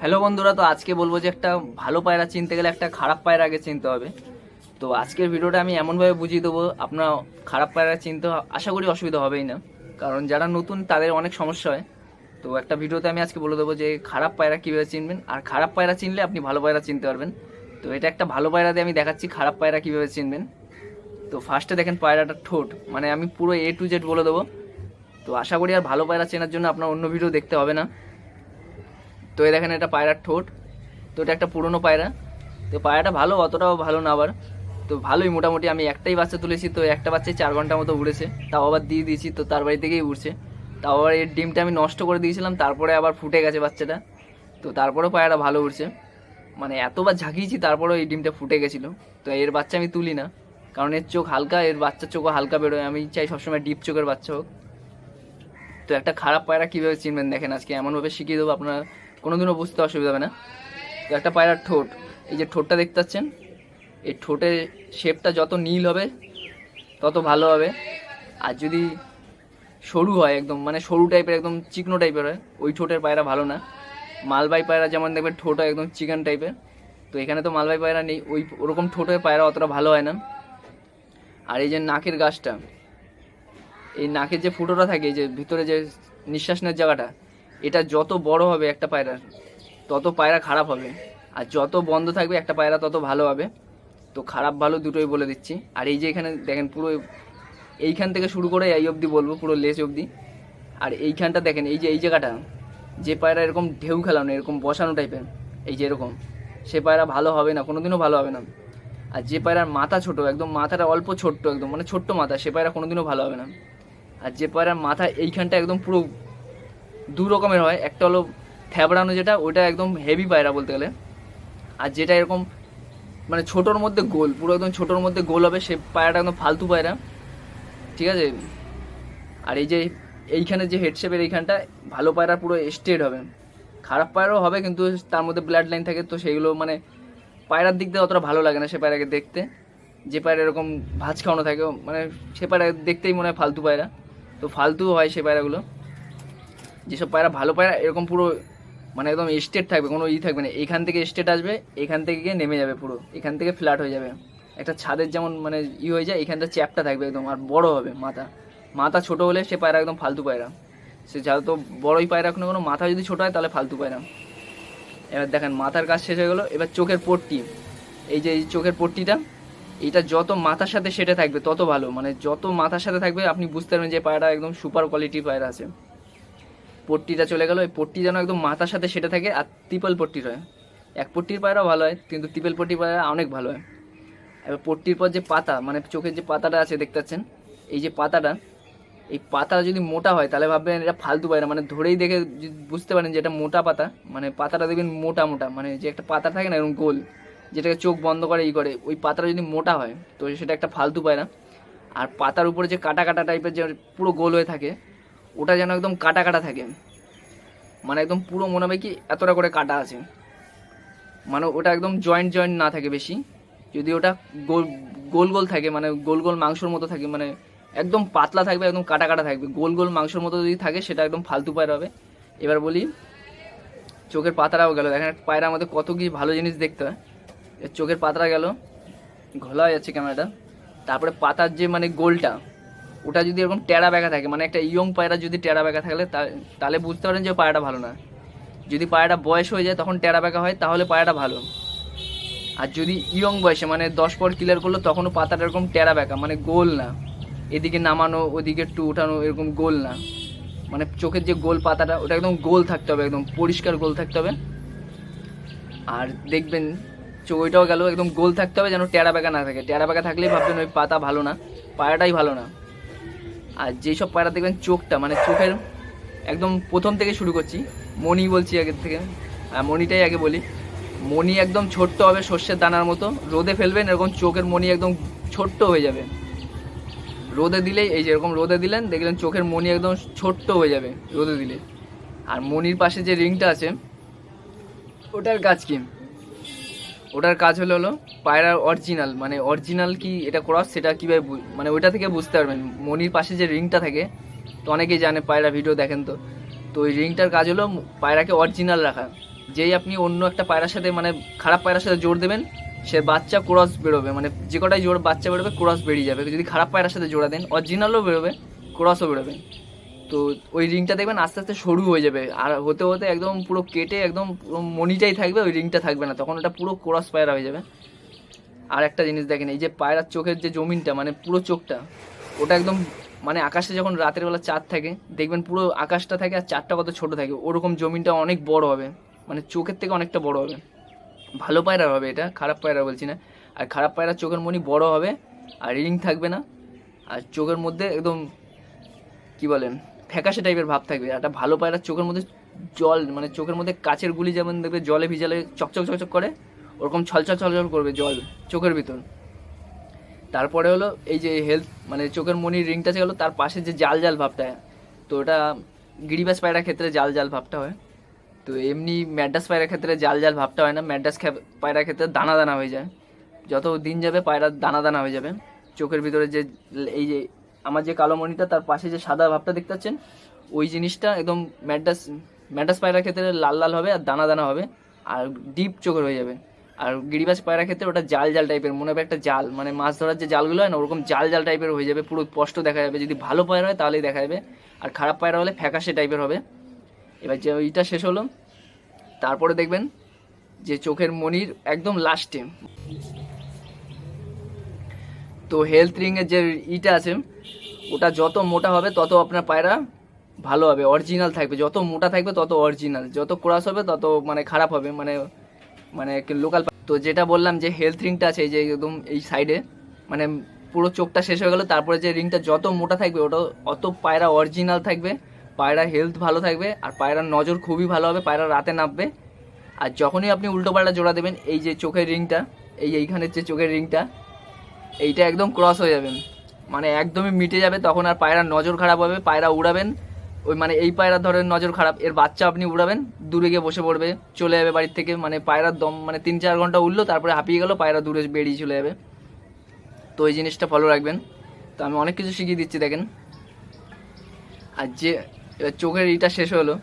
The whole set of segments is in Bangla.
হ্যালো বন্ধুরা, তো আজকে বলব যে একটা ভালো পায়রা চিনতে গেলে একটা খারাপ পায়রা আগে চিনতে হবে। তো আজকের ভিডিওটা আমি এমনভাবে বুঝিয়ে দেবো, আপনার খারাপ পায়রা চিনতে আশা করি অসুবিধা হবেই না। কারণ যারা নতুন, তাদের অনেক সমস্যা হয়। তো একটা ভিডিওতে আমি আজকে বলে দেবো যে খারাপ পায়রা কীভাবে চিনবেন, আর খারাপ পায়রা চিনলে আপনি ভালো পায়রা চিনতে পারবেন। তো এটা একটা ভালো পায়রা দিয়ে আমি দেখাচ্ছি খারাপ পায়রা কীভাবে চিনবেন। তো ফার্স্টে দেখেন পায়রাটা ঠোঁট মানে আমি পুরো এ টু জেড বলে দেবো। তো আশা করি আর ভালো পায়রা চেনার জন্য আপনার অন্য ভিডিও দেখতে হবে না। তো এই দেখেন এটা পায়রার ঠোঁট। তো এটা একটা পুরনো পায়রা। তো পায়রাটা ভালো, অতটাও ভালো না আবার। তো ভালোই, মোটামুটি আমি একটাই বাচ্চা তুলেছি, তো একটা বাচ্চাই চার ঘণ্টা মতো উড়েছে। তাও আবার দিয়ে দিয়েছি, তো তার বাড়ি থেকেই উড়ছে। তাও আবার এর ডিমটা আমি নষ্ট করে দিয়েছিলাম, তারপরে আবার ফুটে গেছে বাচ্চাটা। তো তারপরেও পায়রাটা ভালো উড়ছে। মানে এতবার ঝাঁকিয়েছি, তারপরেও এই ডিমটা ফুটে গেছিল। তো এর বাচ্চা আমি তুলি না। কারণ এর চোখ হালকা, এর বাচ্চার চোখও হালকা বেরোয়। আমি চাই সবসময় ডিপ চোখের বাচ্চা হোক। তো একটা খারাপ পায়রা কীভাবে চিনবেন দেখেন, আজকে এমনভাবে শিখিয়ে দেবো আপনার। কোনোদিনও বুঝতে অসুবিধা হবে না। একটা পায়রার ঠোঁট, এই যে ঠোঁটটা দেখতে পাচ্ছেন, এই ঠোঁটের শেপটা যত নীল হবে, তত ভালো হবে। আর যদি সরু হয় একদম মানে সরু টাইপের একদম চিকনো টাইপের হয়, ওই ঠোঁটের পায়রা ভালো না। মালবাই পায়রা যেমন দেখবেন ঠোঁট একদম চিকেন টাইপের তো এখানে তো মালবাই পায়রা নেই, ওই ওরকম ঠোঁটের পায়রা অতটা ভালো হয় না। আর এই যে নাকের গাছটা, এই নাকের যে ফুটোটা থাকে যে ভিতরে যে নিঃশ্বাস নেওয়ার জায়গাটা এটা যত বড় হবে একটা পায়রার তত পায়রা খারাপ হবে। আর যত বন্ধ থাকবে একটা পায়রা তত ভালো হবে। তো খারাপ ভালো দুটোই বলে দিচ্ছি। আর এই যে এখানে দেখেন পুরো, এইখান থেকে শুরু করে এই অবধি বলব, পুরো লেস অবধি। আর এইখানটা দেখেন, এই যে, এই জায়গাটা, যে পায়রা এরকম ঢেউ খেলানো, এরকম বসানো টাইপের এই যে এরকম, সে পায়রা ভালো হবে না, কোনোদিনও ভালো হবে না। আর যে পায়রার মাথা ছোট, একদম মাথাটা অল্প ছোট্ট, একদম মানে ছোট্ট মাথা, সে পায়রা কোনোদিনও ভালো হবে না। আর যে পায়রার মাথা এইখানটা একদম পুরো দু রকমের হয়। একটা হলো থ্যাবড়ানো যেটা ওটা একদম হেভি পায়রা বলতে গেলে। আর যেটা এরকম মানে ছোটোর মধ্যে গোল, পুরো একদম ছোটোর মধ্যে গোল হবে, সে পায়রাটা একদম ফালতু পায়রা। ঠিক আছে? আর এই যে এইখানে যে হেডশেপের এইখানটা, ভালো পায়রা পুরো স্ট্রেট হবে। খারাপ পায়রাও হবে, কিন্তু তার মধ্যে ব্লাড লাইন থাকে, তো সেইগুলো মানে পায়রার দিক দিয়ে অতটা ভালো লাগে না সে পায়রাকে দেখতে। যে পায়রা এরকম ভাজ খাওয়ানো থাকে মানে সে পায়রা দেখতেই মনে হয় ফালতু পায়রা। তো ফালতু হয় সে পায়রাগুলো। যেসব পায়রা, ভালো পায়রা, এরকম পুরো মানে একদম স্টেট থাকবে, কোনো ই থাকবে না। এখান থেকে স্টেট আসবে, এখান থেকে গিয়ে নেমে যাবে পুরো। এখান থেকে ফ্ল্যাট হয়ে যাবে। একটা ছাদের যেমন মানে ই হয়ে যায়, এখানটা চ্যাপটা থাকবে একদম, আর বড় হবে মাথা। মাথা ছোট হলে সে পায়রা একদম ফালতু পায়রা। সে যা তো, বড়ই পায়রা কোনো কোনো, মাথা যদি ছোট হয় তাহলে ফালতু পায়রা। এবার দেখেন, মাথার কাজ শেষ হয়ে গেলো। এবার চোখের পট্টি। এই যে এই চোখের পট্টিটা এটা যত মাথার সাথে সেটে থাকবে, তত ভালো। মানে যত মাথার সাথে থাকবে, আপনি বুঝতে পারবেন যে পায়রা একদম সুপার কোয়ালিটির পায়রা আছে। পট্টিটা চলে গেল এই পট্টি যেন একদম মাথার সাথে সেটে থাকে আর ত্রিপল পট্টির হয় এক পট্টির পায়রাও ভালো হয়, কিন্তু ত্রিপল পট্টির পায়রা অনেক ভালো হয়। এবার পট্টির পর যে পাতা মানে চোখের যে পাতাটা আছে দেখতে পাচ্ছেন, এই যে পাতাটা, এই পাতা যদি মোটা হয়, তাহলে ভাববেন এটা ফালতু পায়রা মানে ধরেই দেখে বুঝতে পারেন যে এটা মোটা পাতা মানে পাতাটা দেখবেন মোটা মোটা মানে যে একটা পাতা থাকে না এরকম গোল, যেটাকে চোখ বন্ধ করে, ই করে, ওই পাতাটা যদি মোটা হয়, তো সেটা একটা ফালতু পায়রা। আর পাতার উপরে যে কাটা কাটা টাইপের যে পুরো গোল হয়ে থাকে ওটা যেন একদম কাটা কাটা থাকে। মানে একদম পুরো মনে হবে কি এতটা করে কাটা আছে। মানে ওটা একদম জয়েন্ট জয়েন্ট না থাকে বেশি। যদি ওটা গোল গোল গোল থাকে মানে গোল গোল মাংসর মতো থাকে মানে একদম পাতলা থাকবে, একদম কাটা কাটা থাকবে। গোল গোল মাংসর মতো যদি থাকে, সেটা একদম ফালতু পায়রা হবে। এবার বলি, চোখের পাতারাও গেল। দেখেন, পায়রা আমাদের কত কি ভালো জিনিস দেখতে হয়। চোখের পাতারা গেল, ঘোলা হয়ে যাচ্ছে ক্যামেরাটা তারপরে পাতার যে মানে গোলটা ওটা যদি এরকম টেরা ব্যাকা থাকে মানে একটা ইয়ং পায়রা যদি টেরা ব্যাকা থাকলে তাহলে বুঝতে পারেন যে পায়রাটা ভালো না। যদি পায়রাটা বয়স হয়ে যায় তখন টেরা ব্যাকা হয়, তাহলে পায়রাটা ভালো। আর যদি ইয়ং বয়সে মানে দশ পর ক্লিয়ার করল, তখনও পাতাটা এরকম টেরা ব্যাকা মানে গোল না। এদিকে নামানো, ওদিকে একটু উঠানো, এরকম গোল না। মানে চোখের যে গোল পাতাটা, ওটা একদম গোল থাকতে হবে, একদম পরিষ্কার গোল থাকতে হবে। আর দেখবেন ওইটাও গেল, একদম গোল থাকতে হবে যেন টেরা বেঁকা না থাকে। টেরা বেঁকা থাকলেই ভাববেন ওই পাতা ভালো না পায়াটাই ভালো না। আর যেই সব পায়রা দেখবেন চোখটা মানে চোখের একদম প্রথম থেকে শুরু করছি, মণি বলছি আগের থেকে আর মণিটাই আগে বলি, মণি একদম ছোট্ট হবে শস্যের দানার মতো, রোদে ফেলবেন, এরকম চোখের মণি একদম ছোট্ট হয়ে যাবে। রোদে দিলেই, এই যে এরকম রোদে দিলেন, দেখলেন চোখের মণি একদম ছোট্ট হয়ে যাবে রোদে দিলে। আর মণির পাশে যে রিংটা আছে, ওটার কাজ কি? ওটার কাজ হলো হলো পায়রার অরিজিনাল মানে অরিজিনাল কি এটা ক্রস সেটা কীভাবে মানে ওইটা থেকে বুঝতে পারবেন। মনির পাশে যে রিংটা থাকে, তো অনেকেই জানে, পায়রা ভিডিও দেখেন তো। তো ওই রিংটার কাজ হলো পায়রাকে অরিজিনাল রাখা। যেই আপনি অন্য একটা পায়রার সাথে মানে খারাপ পায়রার সাথে জোর দেবেন, সে বাচ্চা ক্রস বেরোবে। মানে যে কটাই জোর বাচ্চা বেরোবে ক্রস বেরিয়ে যাবে। যদি খারাপ পায়রার সাথে জোড়া দেন অরিজিনালও বেরোবে ক্রসও বেরোবে। তো ওই রিংটা দেখবেন আস্তে আস্তে সরু হয়ে যাবে। আর হতে হতে একদম পুরো কেটে একদম মনিটাই থাকবে, ওই রিংটা থাকবে না। তখন ওটা পুরো ক্রস পায়রা হয়ে যাবে। আর একটা জিনিস দেখেন, এই যে পায়রার চোখের যে জমিনটা মানে পুরো চোখটা, ওটা একদম মানে আকাশে যখন রাতের বেলা চাঁদ থাকে, দেখবেন পুরো আকাশটা থাকে আর চাঁদটা কত ছোট থাকে। ওরকম জমিনটা অনেক বড় হবে। মানে চোখের থেকে অনেকটা বড় হবে। ভালো পায়রা হবে এটা, খারাপ পায়রা বলছি না। আর খারাপ পায়রার চোখের মনি বড় হবে, আর রিং থাকবে না। আর চোখের মধ্যে একদম, কি বলেন ফ্যাকাশে টাইপের ভাব থাকবে। একটা ভালো পায়রার চোখের মধ্যে জল মানে চোখের মধ্যে কাচের গুলি যেমন দেখবে, জলে ভিজালে চকচক চকচক করে, ওরকম ছলছল ছলছল করবে জল চোখের ভিতর। তারপরে হলো এই যে হেলথ মানে চোখের মনির রিংটা গেলো তার পাশে যে জাল জাল ভাবটা। তো ওটা গিরিবাস পায়রার ক্ষেত্রে জাল জাল ভাবটা হয়। তো এমনি ম্যাডাস পায়রার ক্ষেত্রে জাল জাল ভাবটা হয় না। ম্যাডাস পায়রার ক্ষেত্রে দানা দানা হয়ে যায়। যত দিন যাবে পায়রা দানা দানা হয়ে যাবে। চোখের ভিতরে যে এই যে আমার যে কালো মণিটা, তার পাশে যে সাদা ভাবটা দেখতে পাচ্ছেন, ওই জিনিসটা একদম ম্যাডাস ম্যাডাস পায়রার ক্ষেত্রে লাল লাল হবে আর দানা দানা হবে আর ডিপ চোখের হয়ে যাবে। আর গিরিবাস পায়রার ক্ষেত্রে ওটা জাল জাল টাইপের মনে হবে একটা জাল মানে মাছ ধরার যে জালগুলো হয় না, ওরকম জাল জাল টাইপের হয়ে যাবে, পুরো স্পষ্ট দেখা যাবে। যদি ভালো পায়রা হয় তাহলেই দেখা যাবে। আর খারাপ পায়রা হলে ফ্যাকাশে টাইপের হবে। এবার যে ওইটা শেষ হলো, তারপরে দেখবেন যে চোখের মনির একদম লাস্টে তো হেলথ রিংয়ের যে ইটা আছে, ওটা যত মোটা হবে, তত আপনার পায়রা ভালো হবে অরিজিনাল থাকবে। যত মোটা থাকবে, তত অরিজিনাল যত ক্রস হবে, তত মানে খারাপ হবে মানে মানে লোকাল তো যেটা বললাম যে হেলথ রিংটা আছে, এই যে একদম এই সাইডে মানে পুরো চোখটা শেষ হয়ে গেল, তারপরে যে রিংটা যত মোটা থাকবে, ওটা অত পায়রা অরিজিনাল থাকবে, পায়রা হেলথ ভালো থাকবে, আর পায়রার নজর খুবই ভালো হবে, পায়রা রাতে নামবে। আর যখনই আপনি উল্টো পাল্টা জোড়া দেবেন, এই যে চোখের রিংটা এই এইখানের যে চোখের রিংটা এইটা একদম ক্রস হয়ে যাবে মানে একদমই মিটে যাবে, তখন আর পায়রার নজর খারাপ হবে, পায়রা উড়াবেন। ওই মানে এই পায়রা ধরেন নজর খারাপ, এর বাচ্চা আপনি উড়াবেন, দূরে গিয়ে বসে পড়বে, চলে যাবে বাড়ির থেকে। মানে পায়রার দম মানে তিন চার ঘণ্টা উঠল তারপরে হাঁপিয়ে গেলো, পায়রা দূরে বেরিয়ে চলে যাবে। তো এই জিনিসটা ফলো রাখবেন। তো আমি অনেক কিছু শিখিয়ে দিচ্ছি, দেখেন। আর যে, এবার চোখের ইটা শেষ হলো,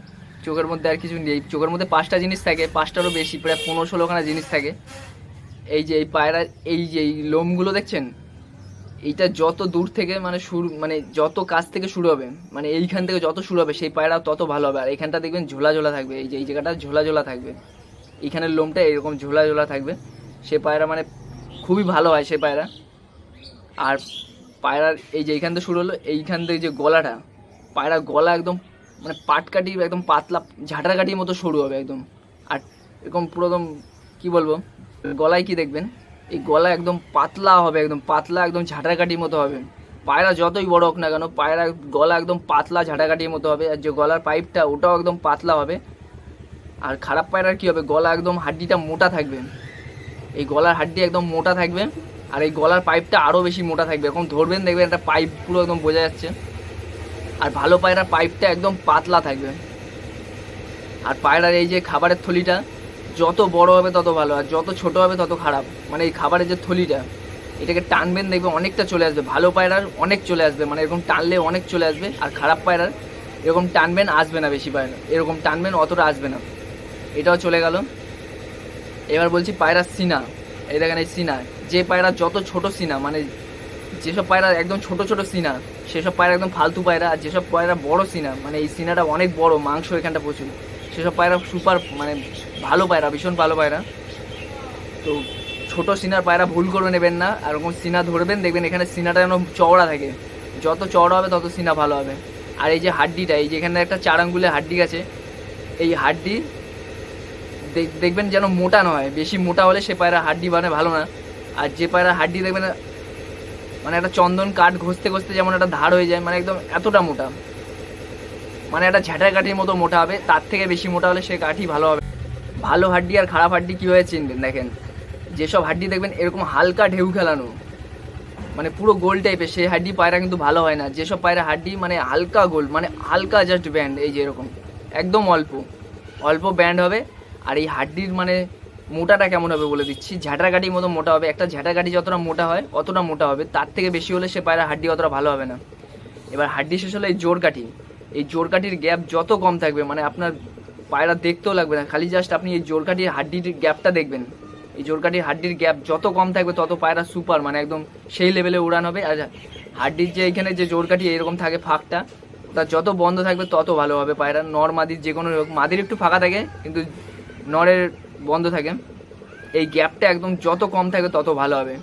চোখের মধ্যে আর কিছু নেই। চোখের মধ্যে পাঁচটা জিনিস থাকে, পাঁচটারও বেশি, প্রায় পনেরো ষোলোখানা জিনিস থাকে। এই যে এই পায়রা, এই যে এই লোমগুলো দেখছেন? এইটা যত দূর থেকে মানে শুরু মানে যত কাছ থেকে শুরু হবে মানে এইখান থেকে যত শুরু হবে, সেই পায়রা তত ভালো হবে। আর এখানটা দেখবেন ঝোলা ঝোলা থাকবে, এই যে এই জায়গাটা ঝোলা ঝোলা থাকবে। এইখানের লোমটা এরকম ঝোলা ঝোলা থাকবে। সে পায়রা মানে খুবই ভালো হয় সে পায়রা। আর পায়রার এই যে এইখান থেকে শুরু হলো, এইখান থেকে যে গলাটা, পায়রা গলা একদম মানে পাটকাটি একদম পাতলা ঝাঁটার কাটির মতো সরু হবে একদম। আর এরকম পুরো একদম, কী বলব? গলায় কি দেখবেন? এই গলা একদম পাতলা হবে, একদম পাতলা, একদম ঝাঁটাকাটির মতো হবে। পায়রা যতই বড় হোক না কেন, পায়রা গলা একদম পাতলা ঝাঁটাকাটির মতো হবে। আর যে গলার পাইপটা, ওটাও একদম পাতলা হবে। আর খারাপ পায়রার কী হবে? গলা একদম হাড্ডিটা মোটা থাকবে। এই গলার হাড্ডি একদম মোটা থাকবে। আর এই গলার পাইপটা আরও বেশি মোটা থাকবে। এখন ধরবেন, দেখবেন একটা পাইপ পুরো একদম বোঝা যাচ্ছে। আর ভালো পায়রার পাইপটা একদম পাতলা থাকবে। আর পায়রার এই যে খাবারের থলিটা যত বড় হবে তত ভালো, আর যত ছোট হবে তত খারাপ। মানে এই খাবারের যে থলিটা, এটাকে টানবেন দেখবে অনেকটা চলে আসবে। ভালো পায়রার অনেক চলে আসবে মানে এরকম টানলে অনেক চলে আসবে, আর খারাপ পায়রার এরকম টানবেন আসবে না বেশি পায়রা। এরকম টানবেন অতটা আসবে না। এটাও চলে গেল। এবার বলছি পায়রার সিনা। এই দেখেন এই সিনা। যে পায়রা যত ছোট সিনা মানে যেসব পায়রা একদম ছোট ছোট সিনা, সেসব পায়রা একদম ফালতু পায়রা, আর যেসব পায়রা বড় সিনা মানে এই সিনাটা অনেক বড়, মাংস এখানটা প্রচুর। সেসব পায়রা সুপার মানে ভালো পায়রা, ভীষণ ভালো পায়রা। তো ছোট সিনার পায়রা ভুল করে নেবেন না, আর ওরকম সিনা ধরবেন, দেখবেন এখানে সিনাটা যেন চওড়া থাকে। যত চওড়া হবে, তত সিনা ভালো হবে। আর এই যে হাড্ডিটা, এই যে এখানে একটা চার আঙ্গুলের হাড্ডি আছে, এই হাড্ডি দেখ- দেখবেন যেন মোটা নয়। বেশি মোটা হলে সে পায়রা হাড্ডি মানে ভালো না। আর যে পায়রা হাড্ডি দেখবেন মানে একটা চন্দন কাঠ ঘষতে ঘষতে যেমন একটা ধার হয়ে যায় মানে একদম এতটা মোটা। মানে একটা ঝাঁটার কাঠির মতো মোটা হবে, তার থেকে বেশি মোটা হলে সে কাঠি ভালো হবে। ভালো হাড্ডি আর খারাপ হাড্ডি কীভাবে চিনবেন? দেখেন, যেসব হাড্ডি দেখবেন এরকম হালকা ঢেউ খেলানো মানে পুরো গোল টাইপের সেই হাড্ডি পায়রা কিন্তু ভালো হয় না। যেসব পায়রা হাড্ডি মানে হালকা গোল মানে হালকা জাস্ট ব্যান্ড এই যে এরকম, একদম অল্প। অল্প ব্যান্ড হবে, আর এই হাড্ডির মানে মোটাটা কেমন হবে বলে দিচ্ছি। ঝাঁটার কাঠির মতো মোটা হবে। একটা ঝাঁটার কাঠি যতটা মোটা হয়, অতটা মোটা হবে। তার থেকে বেশি হলে সে পায়রা হাড্ডি অতটা ভালো হবে না। এবার হাড্ডি শেষ হলে এই জোর কাঠি এই জোর কাঠির গ্যাপ যত কম থাকবে মানে আপনার পায়রা দেখতেও লাগবে না, খালি জাস্ট আপনি এই জোরকাঠির হাড্ডির গ্যাপটা দেখবেন। এই জোরকাঠির হাড্ডির গ্যাপ যত কম থাকবে, তত পায়রা সুপার মানে একদম সেই লেভেলে উড়ান হবে। আর হাড্ডির যে এখানে যে জোরকাঠি এরকম থাকে ফাঁকটা তা যত বন্ধ থাকবে, তত ভালো হবে পায়রা। নর, মাদির যে কোনো মাদির একটু ফাঁকা থাকে, কিন্তু নরের বন্ধ থাকে। এই গ্যাপটা একদম যত কম থাকবে, তত ভালো হবে।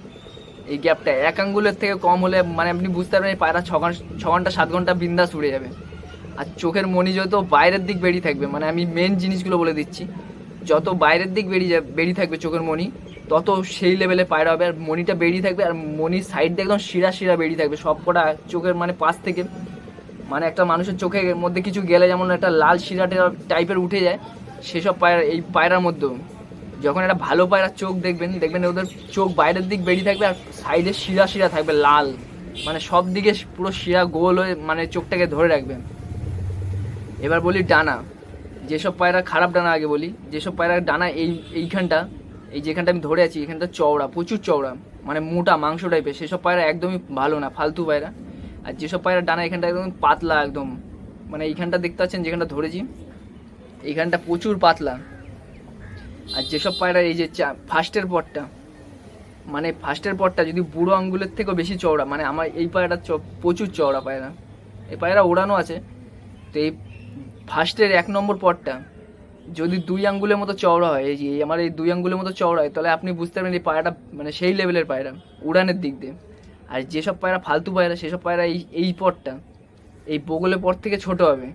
এই গ্যাপটা এক আঙ্গুলের থেকে কম হলে মানে আপনি বুঝতে পারবেন, এই পায়রা ছ ঘণ্টা ছ ঘণ্টা, সাত ঘণ্টা বিন্দাস উড়ে যাবে। আর চোখের মনি যত বাইরের দিক বেরিয়ে থাকবে মানে আমি মেন জিনিসগুলো বলে দিচ্ছি, যত বাইরের দিক বেরিয়ে যাবে বেরিয়ে থাকবে চোখের মনি, তত সেই লেভেলে পায়রা হবে, আর মনিটা বেরিয়ে থাকবে, আর মনির সাইড দিয়ে একদম শিরা শিরা বেরিয়ে থাকবে সব কটা চোখের মানে পাশ থেকে। মানে একটা মানুষের চোখের মধ্যে কিছু গেলে যেমন একটা লাল শিরা টাইপের উঠে যায়, সেসব পায়রা, এই পায়রার মধ্যেও যখন একটা ভালো পায়রার চোখ দেখবেন দেখবেন ওদের চোখ বাইরের দিক বেরিয়ে থাকবে, আর সাইডে শিরা শিরা থাকবে, লাল। মানে সব দিকে পুরো শিরা গোল হয়ে মানে চোখটাকে ধরে রাখবে। এবার বলি ডানা। যেসব পায়রা খারাপ ডানা আগে বলি, যেসব পায়রা ডানা এই, এইখানটা, এই যেখানটা আমি ধরে আছি, এখানটা চওড়া, প্রচুর চওড়া মানে মোটা, মাংস টাইপের সেসব পায়রা একদমই ভালো না, ফালতু পায়রা। আর যেসব পায়রা ডানা এখানটা একদম পাতলা একদম মানে এইখানটা দেখতে পাচ্ছেন যেখানটা ধরেছি, এইখানটা প্রচুর পাতলা। আর যেসব পায়রা এই যে চা, ফার্স্টের পরটা মানে ফার্স্টের পরটা যদি বুড়ো আঙ্গুলের থেকেও বেশি চওড়া মানে আমার এই পায়রাটা প্রচুর চওড়া পায়রা। এই পায়রা ওড়ানো আছে, তো এই ফার্স্টের এক নম্বর পরটা যদি দুই আঙ্গুলের মতো চওড়া হয়, এই যে আমার এই দুই আঙ্গুলের মতো চওড়া হয়, তাহলে আপনি বুঝতে পারবেন এই পায়রাটা মানে সেই লেভেলের পায়রা, উড়ানের দিক দিয়ে। আর যেসব পায়রা ফালতু পায়রা, সেসব পায়রা এই এই পরটা এই বগলের পর থেকে ছোট হবে।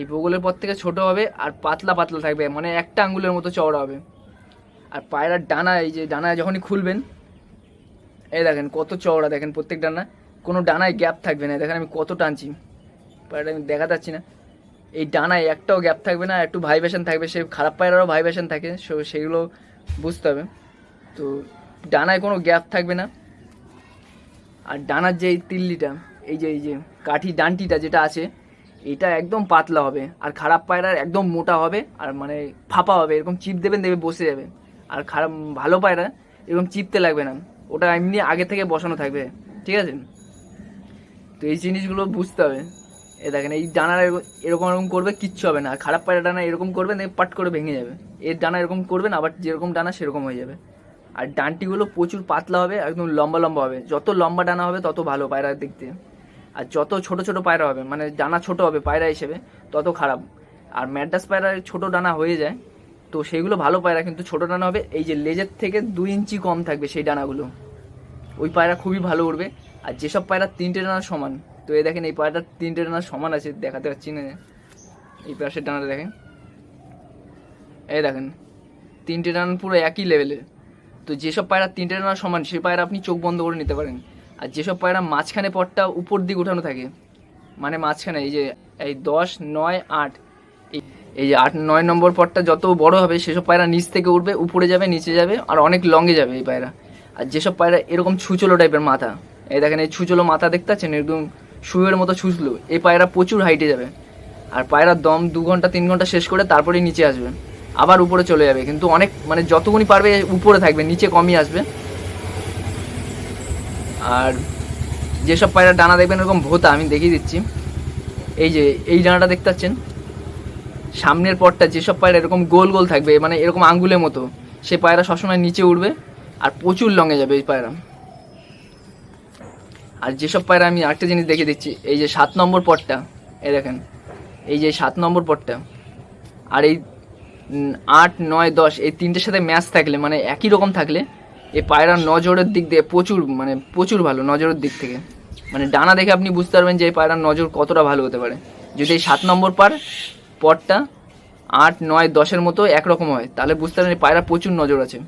এই বগলের পর থেকে ছোট হবে আর পাতলা পাতলা থাকবে মানে একটা আঙ্গুলের মতো চওড়া হবে। আর পায়রার ডানা, এই যে ডানা যখনই খুলবেন, এই দেখেন কত চওড়া, দেখেন প্রত্যেক ডানা, কোনো ডানায় গ্যাপ থাকবে না দেখেন আমি কত টানছি। পায়রাটা আমি দেখা যাচ্ছি না। এই ডানায় একটাও গ্যাপ থাকবে না, একটু ভাইব্রেশন থাকবে সে খারাপ পায়রারও ভাইব্রেশন থাকে, সো সেগুলো বুঝতে হবে। তো ডানায় কোনো গ্যাপ থাকবে না। আর ডানার যে এই তিল্লিটা, এই যে এই যে কাঠি ডানটিটা যেটা আছে, এটা একদম পাতলা হবে, আর খারাপ পায়রার একদম মোটা হবে, আর মানে ফাঁপা হবে, এরকম চিপ দেবেন, দেবে, বসে যাবে। আর খারাপ, ভালো পায়রা এরকম চিপতে লাগবে না, ওটা এমনি আগে থেকে বসানো থাকবে, ঠিক আছে? তো এই জিনিসগুলো বুঝতে হবে। এ দেখেন, এই ডানা এরকম এরকম করবে, কিচ্ছু হবে না। আর খারাপ পায়রা ডানা এরকম করবেন দেখবেন পাট করে ভেঙে যাবে। এর ডানা এরকম করবেন আবার যেরকম ডানা সেরকম হয়ে যাবে। আর ডানটিগুলো প্রচুর পাতলা হবে, একদম লম্বা লম্বা হবে। যত লম্বা ডানা হবে, তত ভালো পায়রার দেখতে। আর যত ছোট ছোট পায়রা হবে মানে ডানা ছোট হবে পায়রা হিসেবে, তত খারাপ। আর ম্যাডাস পায়রা ছোট ডানা হয়ে যায়, তো সেইগুলো ভালো পায়রা, কিন্তু ছোট ডানা হবে, এই যে লেজের থেকে দুই ইঞ্চি কম থাকবে সেই ডানাগুলো। ওই পায়রা খুবই ভালো উড়বে। আর যেসব পায়রা তিনটে ডানা সমান তো এই দেখেন, এই পায়রাটার তিনটে ডানা সমান আছে, দেখাতে পাচ্ছি না। এই পাশের ডানাটা দেখেন। এই দেখেন, তিনটে ডানা পুরো একই লেভেলের তো যেসব পায়রা তিনটে ডানা সমান সেই পায়রা আপনি চোখ বন্ধ করে নিতে পারেন। আর যেসব পায়রা মাঝখানে পটটা উপর দিক উঠানো থাকে মানে মাঝখানে, এই যে, এই দশ, নয়, আট, এই- এই যে আট, নয় নম্বর পটটা যত বড় হবে, সেসব পায়রা নিচ থেকে উঠবে, উপরে যাবে, নিচে যাবে, আর অনেক লঙ্গে যাবে এই পায়রা। আর যেসব পায়রা এরকম ছুচলো টাইপের মাথা, এই দেখেন, এই ছুচলো মাথা দেখতে পাচ্ছেন? একদম শুয়ের মতো ছুচলো। এই পায়রা প্রচুর হাইটে যাবে। আর পায়রার দম দু ঘণ্টা, তিন ঘণ্টা শেষ করে তারপরে নিচে আসবে। আবার উপরে চলে যাবে। কিন্তু অনেক মানে যতগুনি পারবে উপরে থাকবে, নিচে কমই আসবে। আর যেসব পায়রা ডানা দেখবেন, এরকম ভোতা, আমি দেখিয়ে দিচ্ছি। এই যে, এই ডানাটা দেখতে পাচ্ছেন? সামনের পরটা যেসব পায়রা এরকম গোল গোল থাকবে মানে এরকম আঙ্গুলের মতো, সে পায়রা সবসময় নিচে উঠবে আর প্রচুর লঙে যাবে এই পায়রা। আর যেসব পায়রা আমি আরেকটা জিনিস দেখে দিচ্ছি, এই যে সাত নম্বর পটটা, এই দেখেন, এই যে সাত নম্বর পটটা, আর এই আট, নয়, দশ, এই তিনটের সাথে ম্যাচ থাকলে মানে একই রকম থাকলে এই পায়রার নজরের দিক দিয়ে প্রচুর মানে প্রচুর ভালো, নজরের দিক থেকে। মানে ডানা দেখে আপনি বুঝতে পারবেন যে এই পায়রার নজর কতটা ভালো হতে পারে। যদি এই সাত নম্বর পার পটটা আট, নয়, দশের মতো একরকম হয়, তাহলে বুঝতে পারবেন এই পায়রা প্রচুর নজর আছে।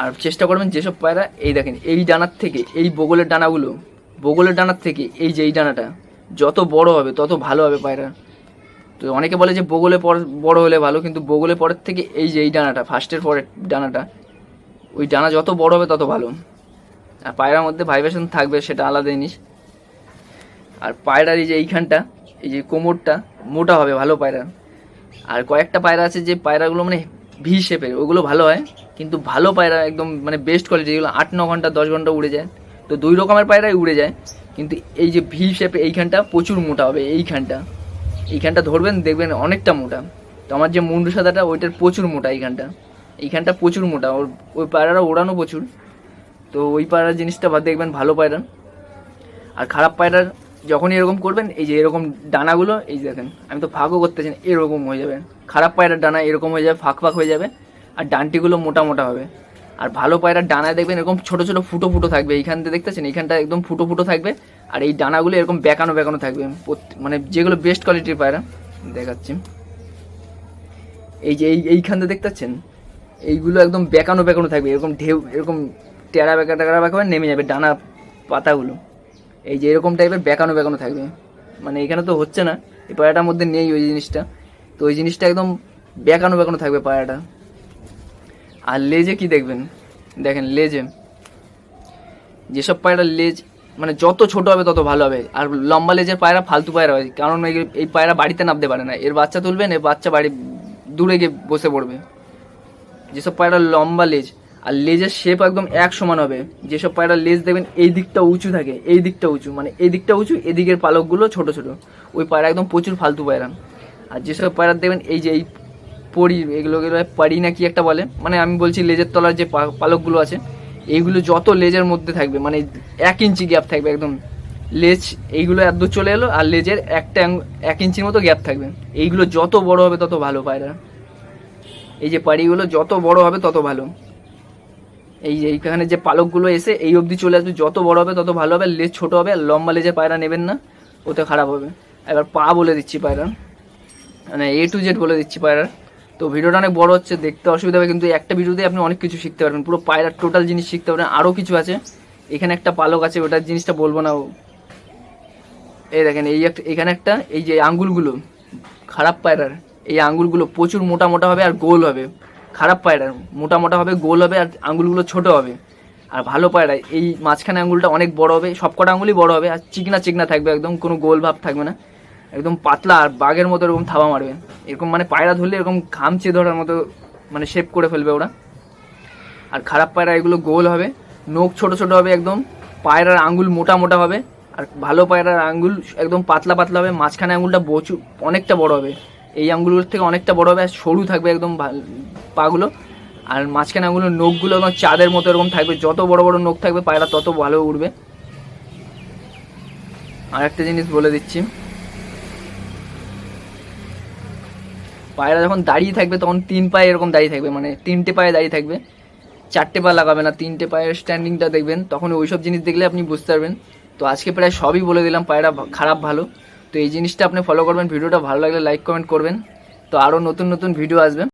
আর চেষ্টা করবেন যেসব পায়রা, এই দেখেন, এই ডানার থেকে, এই বগলের ডানাগুলো, বগলের ডানার থেকে, এই যে এই ডানাটা, যত বড় হবে, তত ভালো হবে পায়রা। তো অনেকে বলে যে বগলে পর, বড় হলে ভালো, কিন্তু বগলে পরের থেকে এই যে এই ডানাটা ফার্স্টের পরের ডানাটা, ওই ডানা যত বড় হবে, তত ভালো। আর পায়রার মধ্যে ভাইব্রেশন থাকবে, সেটা আলাদা জিনিস। আর পায়রার এই যে এইখানটা, এই যে কোমরটা, মোটা হবে, ভালো পায়রা। আর কয়েকটা পায়রা আছে যে পায়রাগুলো মানে ভি শেপের ওগুলো ভালো হয়। কিন্তু ভালো পায়রা একদম মানে বেস্ট কোয়ালিটি যেগুলো আট, ন ঘণ্টা, দশ ঘণ্টা উড়ে যায়। তো দুই রকমের পায়রাই উড়ে যায়, কিন্তু এই যে ভি শেপে এইখানটা প্রচুর মোটা হবে, এইখানটা। এইখানটা ধরবেন, দেখবেন অনেকটা মোটা। তো আমার যে মুন্ডু সাদাটা, ওইটার প্রচুর মোটা এইখানটা। এইখানটা প্রচুর মোটা, ওর, ওই পায়রাটা ওড়ানো প্রচুর। তো ওই পায়রার জিনিসটা বা দেখবেন ভালো পায়রা। আর খারাপ পায়রার যখনই এরকম করবেন, এই যে এরকম ডানাগুলো, এই দেখেন, আমি তো ফাঁকও করতেছি এরকম হয়ে যাবে। খারাপ পায়রার ডানা এরকম হয়ে যাবে, ফাঁক ফাঁক হয়ে যাবে। আর ডানটিগুলো মোটা মোটা হবে। আর ভালো পায়রার ডানায় দেখবেন এরকম ছোটো ছোটো ফুটো ফুটো থাকবে। এইখান থেকে দেখতেছেন, এইখানটা একদম ফুটো ফুটো থাকবে। আর এই ডানাগুলো এরকম বেঁকানো বেঁকানো থাকবে। মানে যেগুলো বেস্ট কোয়ালিটির পায়রা। দেখাচ্ছি। এই যে এই এইখানটা দেখতে পাচ্ছেন এইগুলো একদম বেঁকানো বেঁকানো থাকবে। এরকম ঢেউ, এরকম টেরা বেঁকা টেরা বেঁকা নেমে যাবে ডানা পাতাগুলো। এই যে এরকম টাইপের বেঁকানো বেঁকানো থাকবে। মানে এখানে তো হচ্ছে না। এই পায়রাটার মধ্যে নেই ওই জিনিসটা। তো ওই জিনিসটা একদম বেঁকানো বেঁকানো থাকবে পায়রাটা। আর লেজে কি দেখবেন? দেখেন লেজে। যেসব পায়রার লেজ মানে যত ছোট হবে তত ভালো হবে। আর লম্বা লেজের পায়রা ফালতু পায়রা হয়। কারণ এই পায়রা বাড়িতে নামতে পারে না। এর বাচ্চা তুলবেন এর বাচ্চা বাড়ি দূরে গিয়ে বসে পড়বে। যেসব পায়রা লম্বা লেজ, আর লেজের শেপ একদম এক সমান হবে। যেসব পায়রা লেজ দেখবেন এই দিকটা উঁচু থাকে, এই দিকটা উঁচু। মানে এই দিকটা উঁচু, এদিকের পালকগুলো ছোট ছোট। ওই পায়রা একদম প্রচুর ফালতু পায়রা। আর যেসব পায়রা দেখবেন এই যে, এই পরি এগুলো পারি না কি একটা বলে? মানে আমি বলছি লেজের তলার যে পালকগুলো আছে, এইগুলো যত লেজের মধ্যে থাকবে মানে এক ইঞ্চি গ্যাপ থাকবে একদম। লেজ, এইগুলো এত চলে এলো, আর লেজের একটা এক ইঞ্চির মতো গ্যাপ থাকবে। এইগুলো যত বড় হবে তত ভালো, পায়রা। এই যে পাড়িগুলো যত বড় হবে তত ভালো। এই যে এইখানে যে পালকগুলো এসে এই অবধি চলে আসবে, যত বড় হবে তত ভালো হবে, লেজ ছোট হবে, আর লম্বা লেজের পায়রা নেবেন না, ওতে খারাপ হবে। এবার পা বলে দিচ্ছি পায়রা। মানে এ টু জেড বলে দিচ্ছি পায়রার তো ভিডিওটা অনেক বড় হচ্ছে, দেখতে অসুবিধা হবে, কিন্তু একটা ভিডিওতে আপনি অনেক কিছু শিখতে পারবেন। পুরো পায়রার টোটাল জিনিস শিখতে পারবেন। আরও কিছু আছে। এখানে একটা পালক আছে ওটার জিনিসটা বলব না। এই দেখেন, এই একটা এখানে একটা, এই যে আঙ্গুলগুলো, খারাপ পায়রার এই আঙ্গুলগুলো প্রচুর মোটা মোটা হবে আর গোল হবে। খারাপ পায়রার মোটা মোটা হবে, গোল হবে আর আঙ্গুলগুলো ছোট হবে। আর ভালো পায়রা এই মাঝখানে আঙ্গুলটা অনেক বড় হবে সব কটা আঙ্গুলই বড় হবে, আর চিকনা চিকনা থাকবে একদম, কোনো গোল ভাব থাকবে না। একদম পাতলা আর বাঘের মতো এরকম থাবা মারবে। এরকম মানে পায়রা ধরলে এরকম খামচে ধরার মতো মানে শেপ করে ফেলবে ওরা। আর খারাপ পায়রা এগুলো গোল হবে। নখ ছোট ছোট হবে একদম। পায়রার আঙ্গুল মোটা মোটা হবে। আর ভালো পায়রার আঙ্গুল একদম পাতলা পাতলা হবে। মাঝখানে আঙুলটা বচু অনেকটা বড় হবে। এই আঙ্গুলগুলোর থেকে অনেকটা বড় হবে। আর সরু থাকবে একদম পাগুলো। আর মাঝখানে আঙ্গুলের নখগুলো একদম চাঁদের মতো এরকম থাকবে। যত বড় বড় নখ থাকবে পায়রা তত ভালো উঠবে আর একটা জিনিস বলে দিচ্ছি। পায়রা যখন দাঁড়িয়ে থাকবে, তখন তিন পায়ে এরকম দাঁড়িয়ে থাকবে মানে তিনটে পায়ে দাঁড়িয়ে থাকবে। চারটে পা লাগাবে না, তিনটে পায়ের স্ট্যান্ডিংটা দেখবেন, তখন ওই সব জিনিস দেখলে আপনি বুঝতে পারবেন। তো আজকে প্রায় সবই বলে দিলাম, পায়রা খারাপ ভালো। তো এই জিনিসটা আপনি ফলো করবেন, ভিডিওটা ভালো লাগলে লাইক কমেন্ট করবেন। তো আরও নতুন নতুন ভিডিও আসবে।